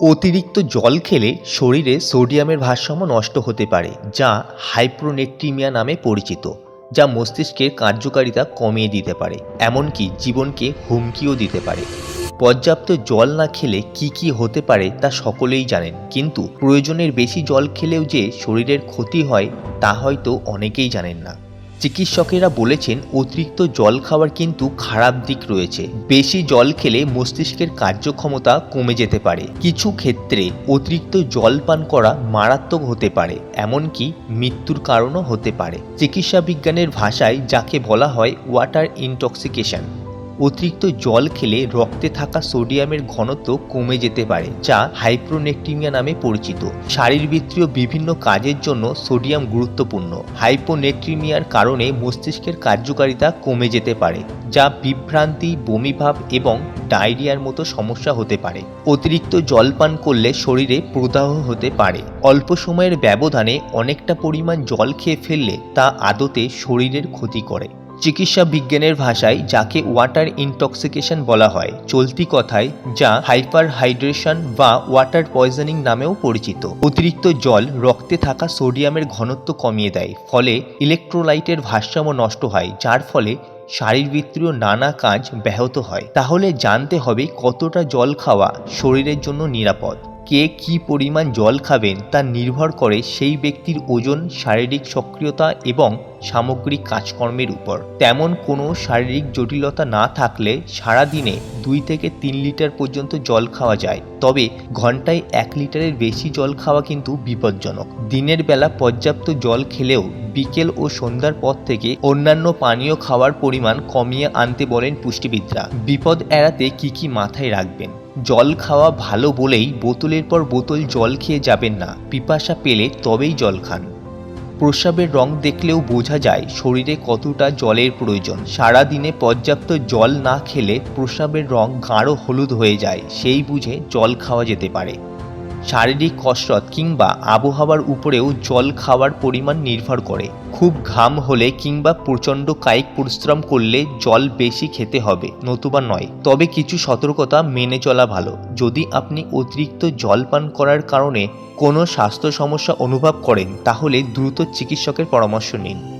অতিরিক্ত জল খেলে শরীরে সোডিয়ামের ভারসাম্য নষ্ট হতে পারে, যা হাইপ্রোনেট্রিমিয়া নামে পরিচিত, যা মস্তিষ্কের কার্যকারিতা কমিয়ে দিতে পারে, এমনকি জীবনকে হুমকিও দিতে পারে। পর্যাপ্ত জল না খেলে কি কি হতে পারে তা সকলেই জানেন, কিন্তু প্রয়োজনের বেশি জল খেলেও যে শরীরের ক্ষতি হয়, তা হয়তো অনেকেই জানেন না। চিকিৎসকেরা বলেছেন, অতিরিক্ত জল খাওয়ার কিন্তু খারাপ দিক রয়েছে। বেশি জল খেলে মস্তিষ্কের কার্যক্ষমতা কমে যেতে পারে। কিছু ক্ষেত্রে অতিরিক্ত জল পান করা মারাত্মক হতে পারে, এমনকি মৃত্যুর কারণও হতে পারে। চিকিৎসা বিজ্ঞানের ভাষায় যাকে বলা হয় ওয়াটার ইনটক্সিকেশন অতিরিক্ত জল খেলে রক্তে থাকা সোডিয়ামের ঘনত্ব কমে যেতে পারে, যা হাইপ্রোনেট্রিমিয়া নামে পরিচিত। শারীরবৃত্তীয় বিভিন্ন কাজের জন্য সোডিয়াম গুরুত্বপূর্ণ। হাইপোনেট্রিমিয়ার কারণে মস্তিষ্কের কার্যকারিতা কমে যেতে পারে, যা বিভ্রান্তি, বমিভাব এবং ডায়রিয়ার মতো সমস্যা হতে পারে। অতিরিক্ত জল পান করলে শরীরে প্রদাহ হতে পারে। অল্প সময়ের ব্যবধানে অনেকটা পরিমাণ জল খেয়ে ফেললে তা আদতে শরীরের ক্ষতি করে। চিকিৎসা বিজ্ঞানের ভাষায় যাকে ওয়াটার ইনটক্সিকেশন বলা হয়, চলতি কথায় যা হাইপার হাইড্রেশন বা ওয়াটার পয়জনিং নামেও পরিচিত। অতিরিক্ত জল রক্তে থাকা সোডিয়ামের ঘনত্ব কমিয়ে দেয়, ফলে ইলেকট্রোলাইটের ভারসাম্য নষ্ট হয়, যার ফলে শারীরবৃত্তীয় নানা কাজ ব্যাহত হয়। তাহলে জানতে হবে কতটা জল খাওয়া শরীরের জন্য নিরাপদ। কে কি পরিমাণ জল খাবেন তা নির্ভর করে সেই ব্যক্তির ওজন, শারীরিক সক্রিয়তা এবং সামগ্রিক কাজকর্মের উপর। তেমন কোনো শারীরিক জটিলতা না থাকলে সারাদিনে দুই থেকে তিন লিটার পর্যন্ত জল খাওয়া যায়। তবে ঘন্টায় এক লিটারের বেশি জল খাওয়া কিন্তু বিপজ্জনক। দিনের বেলা পর্যাপ্ত জল খেলেও বিকেল ও সন্ধ্যার পর থেকে অন্যান্য পানীয় খাওয়ার পরিমাণ কমিয়ে আনতে বলেন পুষ্টিবিদরা। বিপদ এড়াতে কি কি মাথায় রাখবেন? জল খাওয়া ভালো বলেই বোতলের পর বোতল জল খেয়ে যাবেন না, পিপাসা পেলে তবেই জল খান। প্রস্রাবের রং দেখলেও বোঝা যায় শরীরে কতটা জলের প্রয়োজন। সারা দিনে পর্যাপ্ত জল না খেলে প্রস্রাবের রং গাঢ় হলুদ হয়ে যায়, সেই বুঝে জল খাওয়া যেতে পারে। শারীরিক কসরত কিংবা আবহাওয়ার উপরেও জল খাওয়ার পরিমাণ নির্ভর করে। খুব ঘাম হলে কিংবা প্রচণ্ড কায়িক পরিশ্রম করলে জল বেশি খেতে হবে, নতুবা নয়। তবে কিছু সতর্কতা মেনে চলা ভালো। যদি আপনি অতিরিক্ত জল পান করার কারণে কোনো স্বাস্থ্য সমস্যা অনুভব করেন, তাহলে দ্রুত চিকিৎসকের পরামর্শ নিন।